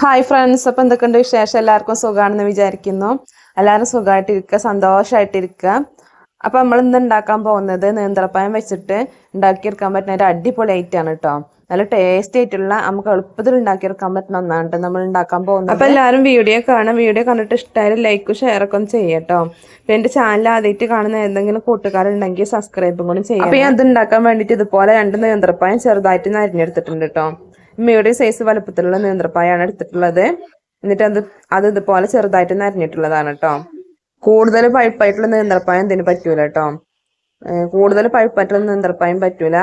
Hi friends അപ്പം എന്തൊക്കെയുണ്ട് വിശേഷം? എല്ലാവർക്കും സുഖമാണെന്ന് വിചാരിക്കുന്നു. എല്ലാവരും സുഖമായിട്ടിരിക്കുക സന്തോഷമായിട്ടിരിക്കുക അപ്പം നമ്മൾ ഇന്ന് ഉണ്ടാക്കാൻ പോകുന്നത് നേന്ത്രപ്പായം വെച്ചിട്ട് ഉണ്ടാക്കിയെടുക്കാൻ പറ്റുന്ന ഒരു അടിപൊളി ആണ് കേട്ടോ നല്ല ടേസ്റ്റി ആയിട്ടുള്ള നമുക്ക് എളുപ്പത്തിൽ ഉണ്ടാക്കിയെടുക്കാൻ പറ്റുന്ന ഒന്നാണ് നമ്മൾ ഉണ്ടാക്കാൻ പോകുന്നത്. അപ്പം എല്ലാവരും വീഡിയോ കാണാം. വീഡിയോ കണ്ടിട്ട് ഇഷ്ടമായാലും ലൈക്കും ഷെയറൊക്കെ ഒന്ന് ചെയ്യട്ടോ അപ്പം എന്റെ ചാനൽ ആദ്യമായിട്ട് കാണുന്ന എന്തെങ്കിലും കൂട്ടുകാരുണ്ടെങ്കിൽ സബ്സ്ക്രൈബും കൂടി ചെയ്യാം അപ്പം ഞാൻ അത് ഉണ്ടാക്കാൻ വേണ്ടിയിട്ട് ഇതുപോലെ രണ്ട് നേന്ത്രപ്പായം ചെറുതായിട്ട് നരിഞ്ഞെടുത്തിട്ടുണ്ട് കേട്ടോ മീഡിയം സൈസ് വലുപ്പത്തിലുള്ള നേന്ത്രപ്പായാണ് എടുത്തിട്ടുള്ളത്. എന്നിട്ട് അത് അത് ഇതുപോലെ ചെറുതായിട്ട് നരഞ്ഞിട്ടുള്ളതാണ് കേട്ടോ കൂടുതൽ പഴുപ്പായിട്ടുള്ള നേന്ത്രപ്പായം ഇതിന് പറ്റൂല കേട്ടോ കൂടുതൽ പഴുപ്പായിട്ടുള്ള നേന്ത്രപ്പായം പറ്റൂല.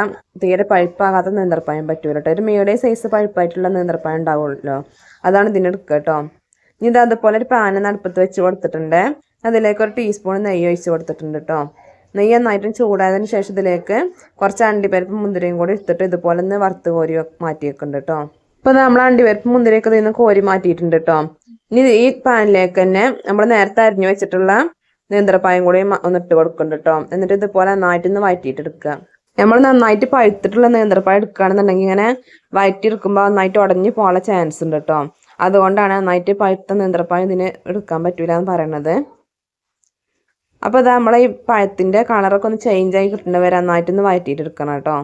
തീരെ പഴുപ്പാകാത്ത നേന്ത്രപ്പായം പറ്റൂല കേട്ടോ ഒരു മീഡിയം സൈസ് പഴുപ്പായിട്ടുള്ള നേന്ത്രപ്പായം ഉണ്ടാവുമല്ലോ. അതാണ് ഇതിന് എടുക്കുക കേട്ടോ ഇനി ഇത് അതുപോലെ ഒരു പാന് നടുപ്പത്ത് വെച്ച് കൊടുത്തിട്ടുണ്ട്. അതിലേക്ക് ഒരു ടീസ്പൂൺ നെയ്യ് ഒഴിച്ച് കൊടുത്തിട്ടുണ്ട് കേട്ടോ നെയ്യ് നന്നായിട്ടും ചൂടായതിന് ശേഷം ഇതിലേക്ക് കുറച്ച് അണ്ടിപ്പരിപ്പ് മുന്തിരിയും കൂടി എടുത്തിട്ട് ഇതുപോലെ ഒന്ന് വറുത്ത് കോരി മാറ്റി വെക്കുന്നുണ്ട് കേട്ടോ ഇപ്പൊ നമ്മൾ അണ്ടിപ്പരിപ്പ് മുന്തിരിയൊക്കെ ഇതിൽ നിന്ന് കോരി മാറ്റിയിട്ടുണ്ട് കേട്ടോ ഇനി ഈ പാനിലേക്ക് തന്നെ നമ്മൾ നേരത്തെ അരിഞ്ഞു വെച്ചിട്ടുള്ള നേന്ത്രപ്പായം കൂടി ഒന്ന് ഇട്ട് കൊടുക്കുന്നുണ്ട് കേട്ടോ എന്നിട്ട് ഇതുപോലെ നന്നായിട്ട് ഒന്ന് വഴറ്റിയിട്ട് എടുക്കുക. നമ്മൾ നന്നായിട്ട് പഴുത്തിട്ടുള്ള നേന്ത്രപ്പായ എടുക്കുകയാണെന്നുണ്ടെങ്കിൽ ഇങ്ങനെ വഴറ്റിയെടുക്കുമ്പോൾ നന്നായിട്ട് ഉടഞ്ഞു പോകാനുള്ള ചാൻസ് ഉണ്ട് കേട്ടോ അതുകൊണ്ടാണ് നന്നായിട്ട് പഴുത്ത നേന്ത്രപ്പായം ഇതിന് എടുക്കാൻ പറ്റൂല എന്ന് പറയണത്. അപ്പോൾ അത് നമ്മളെ ഈ പഴത്തിന്റെ കളറൊക്കെ ഒന്ന് ചേഞ്ച് ആയി കിട്ടുന്നത് വരെ നന്നായിട്ടൊന്ന് വഴറ്റിയിട്ട് എടുക്കണം കേട്ടോ.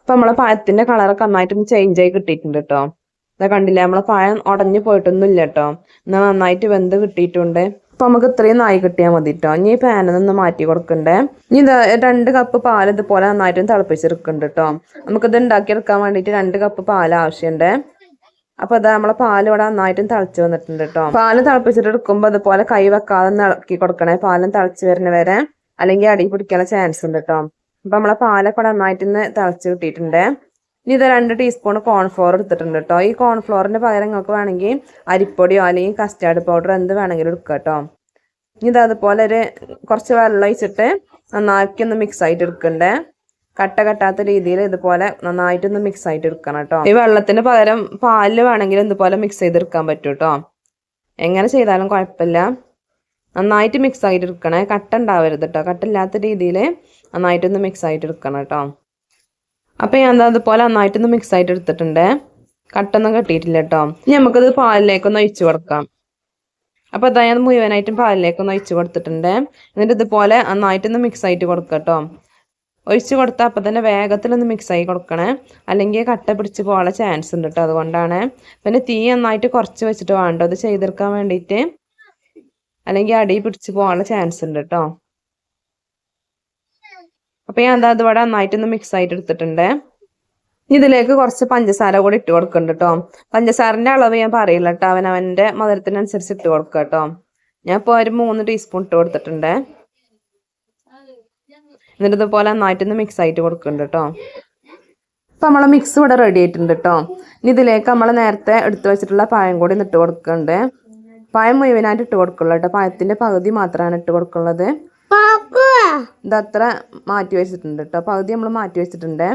അപ്പോൾ നമ്മളെ പഴത്തിന്റെ കളറൊക്കെ നന്നായിട്ടൊന്ന് ചേഞ്ച് ആയി കിട്ടിയിട്ടുണ്ട് കേട്ടോ. ഇതാ കണ്ടില്ലേ നമ്മളെ പഴം ഉടഞ്ഞു പോയിട്ടൊന്നും ഇല്ല കേട്ടോ. എന്നാൽ നന്നായിട്ട് വെന്ത് കിട്ടിയിട്ടുണ്ട്. അപ്പം നമുക്ക് ഇത്രയും നായി കിട്ടിയാൽ മതി കേട്ടോ. ഇനി ഈ പാനൊന്ന് മാറ്റി കൊടുക്കണ്ടേ. ഇനി ഇത് രണ്ട് കപ്പ് പാൽ ഇതുപോലെ നന്നായിട്ടൊന്ന് തിളപ്പിച്ചെടുക്കുന്നുണ്ട് കേട്ടോ. നമുക്കിത് ഉണ്ടാക്കിയെടുക്കാൻ വേണ്ടിയിട്ട് രണ്ട് കപ്പ് പാൽ ആവശ്യമുണ്ട്. അപ്പൊ അതാ നമ്മളെ പാൽ ഇവിടെ നന്നായിട്ടും തിളച്ച് വന്നിട്ടുണ്ട് കേട്ടോ പാൽ തിളപ്പിച്ചിട്ട് എടുക്കുമ്പോൾ അതുപോലെ കൈ വെക്കാതെ ഇളക്കി കൊടുക്കണേ. പാലും തിളച്ച് വരുന്ന വരെ അല്ലെങ്കിൽ അടി പിടിക്കാനുള്ള ചാൻസ് ഉണ്ട് കേട്ടോ അപ്പൊ നമ്മളെ പാലൊക്കെ നന്നായിട്ട് തിളച്ച് കിട്ടിയിട്ടുണ്ട്. ഇനി ഇത് രണ്ട് ടീസ്പൂൺ കോൺഫ്ലോർ എടുത്തിട്ടുണ്ട് കേട്ടോ ഈ കോൺഫ്ലോറിന്റെ പകരം നിങ്ങൾക്ക് വേണമെങ്കിൽ അരിപ്പൊടിയോ അല്ലെങ്കിൽ കസ്റ്റാർഡ് പൗഡർ എന്ത് വേണമെങ്കിലും എടുക്കുക കേട്ടോ ഇനി ഇത് അതുപോലെ ഒരു കുറച്ച് വെള്ളം ഒഴിച്ചിട്ട് നന്നാക്കി ഒന്ന് മിക്സ് ആയിട്ട് എടുക്കണ്ടേ. കട്ട കട്ടാത്ത രീതിയിൽ ഇതുപോലെ നന്നായിട്ടൊന്ന് മിക്സ് ആയിട്ട് എടുക്കണം കേട്ടോ. ഈ വെള്ളത്തിന് പകരം പാലിൽ വേണമെങ്കിലും ഇതുപോലെ മിക്സ് ചെയ്തെടുക്കാൻ പറ്റും കേട്ടോ. എങ്ങനെ ചെയ്താലും കുഴപ്പമില്ല. നന്നായിട്ട് മിക്സ് ആയിട്ട് എടുക്കണേ കട്ട ഉണ്ടാവരുത് കേട്ടോ. കട്ടില്ലാത്ത രീതിയിൽ നന്നായിട്ടൊന്ന് മിക്സ് ആയിട്ട് എടുക്കണം കേട്ടോ. അപ്പൊ ഞാൻ എന്താ അതുപോലെ നന്നായിട്ടൊന്ന് മിക്സ് ആയിട്ട് എടുത്തിട്ടുണ്ട് കട്ടൊന്നും കെട്ടിയിട്ടില്ല കേട്ടോ. ഇനി നമുക്കത് പാലിലേക്കൊന്ന് ഒഴിച്ചു കൊടുക്കാം. അപ്പോൾ അതായത് മുഴുവനായിട്ടും പാലിലേക്കൊന്ന് ഒഴിച്ചു കൊടുത്തിട്ടുണ്ട്. എന്നിട്ട് ഇതുപോലെ നന്നായിട്ടൊന്ന് മിക്സ് ആയിട്ട് കൊടുക്കാം കേട്ടോ. ഒഴിച്ച് കൊടുത്താൽ അപ്പം തന്നെ വേഗത്തിലൊന്ന് മിക്സായി കൊടുക്കണേ. അല്ലെങ്കിൽ കട്ട പിടിച്ച് പോകാനുള്ള ചാൻസ് ഉണ്ട് കേട്ടോ അതുകൊണ്ടാണ്. പിന്നെ തീ നന്നായിട്ട് കുറച്ച് വെച്ചിട്ട് വേണ്ട? അത് ചെയ്തെടുക്കാൻ വേണ്ടിയിട്ട് അല്ലെങ്കിൽ അടി പിടിച്ച് പോകാനുള്ള ചാൻസ് ഉണ്ട് കേട്ടോ അപ്പം ഞാൻ എന്താ അതുപോലെ നന്നായിട്ടൊന്ന് മിക്സ് ആയിട്ട് എടുത്തിട്ടുണ്ട് ഇതിലേക്ക് കുറച്ച് പഞ്ചസാര കൂടി ഇട്ട് കൊടുക്കുന്നുണ്ട് കേട്ടോ പഞ്ചസാരന്റെ അളവ് ഞാൻ പറയില്ല കേട്ടോ അവനവന്റെ മധുരത്തിനനുസരിച്ച് ഇട്ട് കൊടുക്കുക കേട്ടോ ഞാൻ ഇപ്പോൾ ഒരു മൂന്ന് ടീസ്പൂൺ ഇട്ട് കൊടുത്തിട്ടുണ്ട്. എന്നിട്ട് ഇതുപോലെ നന്നായിട്ടൊന്ന് മിക്സ് ആയിട്ട് കൊടുക്കുന്നുണ്ട് കേട്ടോ അപ്പം നമ്മളെ മിക്സ് ഇവിടെ റെഡി ആയിട്ടുണ്ട് കേട്ടോ ഇനി ഇതിലേക്ക് നമ്മൾ നേരത്തെ എടുത്തു വെച്ചിട്ടുള്ള പായം കൂടി ഇട്ട് കൊടുക്കുന്നുണ്ട് പായം മുഴുവനായിട്ട് ഇട്ട് കൊടുക്കുള്ളൂ കേട്ടോ പായത്തിന്റെ പകുതി മാത്രമാണ് ഇട്ട് കൊടുക്കുള്ളത്. ഇതത്ര മാറ്റി വെച്ചിട്ടുണ്ട് കേട്ടോ പകുതി നമ്മൾ മാറ്റി വെച്ചിട്ടുണ്ട്.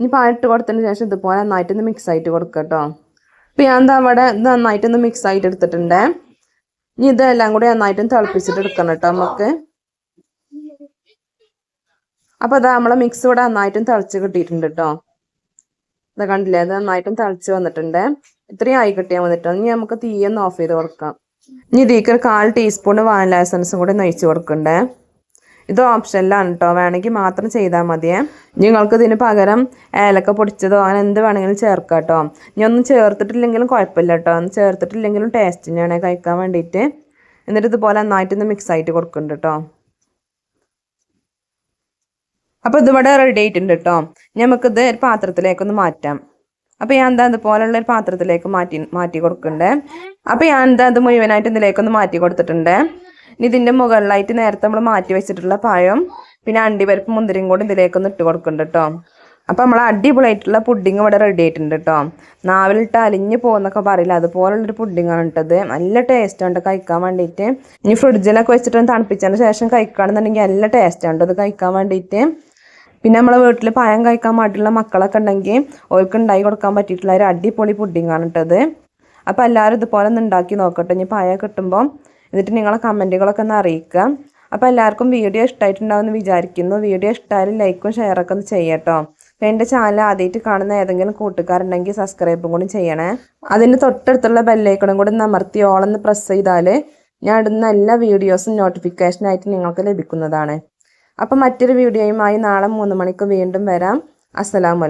ഇനി പായം ഇട്ട് കൊടുത്തതിന് ശേഷം ഇതുപോലെ നന്നായിട്ടൊന്ന് മിക്സ് ആയിട്ട് കൊടുക്കുക കേട്ടോ അപ്പം ഞാൻ അവിടെ ഇത് നന്നായിട്ടൊന്ന് മിക്സ് ആയിട്ട് എടുത്തിട്ടുണ്ട്. ഇനി ഇതെല്ലാം കൂടി നന്നായിട്ടൊന്ന് തിളപ്പിച്ചിട്ട് എടുക്കണം കേട്ടോ നമുക്ക് അപ്പോൾ അതാ നമ്മളെ മിക്സ് ഇവിടെ നന്നായിട്ടും തിളച്ച് കിട്ടിയിട്ടുണ്ട് കേട്ടോ ഇത് കണ്ടില്ലേ? അത് നന്നായിട്ടും തിളച്ച് വന്നിട്ടുണ്ട്. ഇത്രയും ആയി കിട്ടിയാൽ വന്നിട്ടോ ഇനി നമുക്ക് തീയൊന്ന് ഓഫ് ചെയ്ത് കൊടുക്കാം. ഇനി ഇതിലേക്ക് ഒരു കാൽ ടീസ്പൂൺ വാനില എസൻസും കൂടി നയിച്ച് കൊടുക്കണ്ടേ. ഇത് ഓപ്ഷനിലാണ് കേട്ടോ വേണമെങ്കിൽ മാത്രം ചെയ്താൽ മതിയേ. നിങ്ങൾക്ക് ഇതിന് പകരം ഏലക്ക പൊടിച്ചതോ അങ്ങനെ എന്ത് വേണമെങ്കിലും ചേർക്കാം കേട്ടോ ഇനി ഒന്നും ചേർത്തിട്ടില്ലെങ്കിലും കുഴപ്പമില്ല കേട്ടോ ഒന്നും ചേർത്തിട്ടില്ലെങ്കിലും ടേസ്റ്റ് തന്നെയാണ് കഴിക്കാൻ വേണ്ടിയിട്ട്. എന്നിട്ട് ഇതുപോലെ നന്നായിട്ടൊന്ന് മിക്സ് ആയിട്ട് കൊടുക്കുന്നുണ്ട് കേട്ടോ അപ്പോൾ ഇതിവിടെ റെഡി ആയിട്ടുണ്ട് കേട്ടോ നമുക്കിത് ഒരു പാത്രത്തിലേക്കൊന്ന് മാറ്റാം. അപ്പോൾ ഞാൻ എന്താ ഇതുപോലുള്ള ഒരു പാത്രത്തിലേക്ക് മാറ്റി മാറ്റി കൊടുക്കണ്ടേ. അപ്പോൾ ഞാൻ എന്താ അത് മുഴുവനായിട്ട് ഇതിലേക്കൊന്ന് മാറ്റി കൊടുത്തിട്ടുണ്ട്. ഇനി ഇതിന്റെ മുകളിലായിട്ട് നേരത്തെ നമ്മൾ മാറ്റി വെച്ചിട്ടുള്ള പായം പിന്നെ അണ്ടിപരിപ്പ് മുന്തിരിയും കൂടി ഇതിലേക്കൊന്ന് ഇട്ട് കൊടുക്കുന്നുണ്ട് കേട്ടോ അപ്പോൾ നമ്മൾ അടിപൊളിയായിട്ടുള്ള പുഡിങ് ഇവിടെ റെഡി ആയിട്ടുണ്ട് കേട്ടോ നാവിലിട്ട് അലിഞ്ഞ് പോകുന്നൊക്കെ പറയില്ല അതുപോലുള്ളൊരു പുഡിങ്ങാണ് ഇട്ടത് നല്ല ടേസ്റ്റ് ഉണ്ട് കഴിക്കാൻ വേണ്ടിയിട്ട്. ഇനി ഫ്രിഡ്ജിലൊക്കെ വെച്ചിട്ട് തണുപ്പിച്ചതിന് ശേഷം കഴിക്കുകയാണെന്നുണ്ടെങ്കിൽ നല്ല ടേസ്റ്റ് ഉണ്ട് അത് കഴിക്കാൻ വേണ്ടിയിട്ട്. പിന്നെ നമ്മളെ വീട്ടിൽ പഴം കഴിക്കാൻ മടിയുള്ള മക്കളൊക്കെ ഉണ്ടെങ്കിൽ ഓർക്ക് ഉണ്ടാക്കി കൊടുക്കാൻ പറ്റിയിട്ടുള്ള ഒരു അടിപൊളി പുഡിങ്ങാണ് ഇട്ടത് അപ്പോൾ എല്ലാവരും ഇതുപോലെ ഒന്ന് ഉണ്ടാക്കി നോക്കട്ടെ. ഇനി പഴം കിട്ടുമ്പോൾ എന്നിട്ട് നിങ്ങളെ കമന്റുകളൊക്കെ ഒന്ന് അറിയിക്കുക. അപ്പോൾ എല്ലാവർക്കും വീഡിയോ ഇഷ്ടമായിട്ടുണ്ടാവുമെന്ന് വിചാരിക്കുന്നു. വീഡിയോ ഇഷ്ടമായാലും ലൈക്കും ഷെയറൊക്കെ ഒന്ന് ചെയ്യട്ടോ അപ്പോൾ എന്റെ ചാനൽ ആദ്യമായിട്ട് കാണുന്ന ഏതെങ്കിലും കൂട്ടുകാരുണ്ടെങ്കിൽ സബ്സ്ക്രൈബും കൂടി ചെയ്യണേ. അതിന് തൊട്ടടുത്തുള്ള ബെല്ലൈക്കണും കൂടി നമർത്തി ഓളൊന്ന് പ്രസ് ചെയ്താൽ ഞാൻ ഇടുന്ന എല്ലാ വീഡിയോസും നോട്ടിഫിക്കേഷനായിട്ട് നിങ്ങൾക്ക് ലഭിക്കുന്നതാണ്. അപ്പം മറ്റൊരു വീഡിയോയുമായി നാളെ മൂന്ന് മണിക്ക് വീണ്ടും വരാം. അസ്സലാമു അലൈക്കും.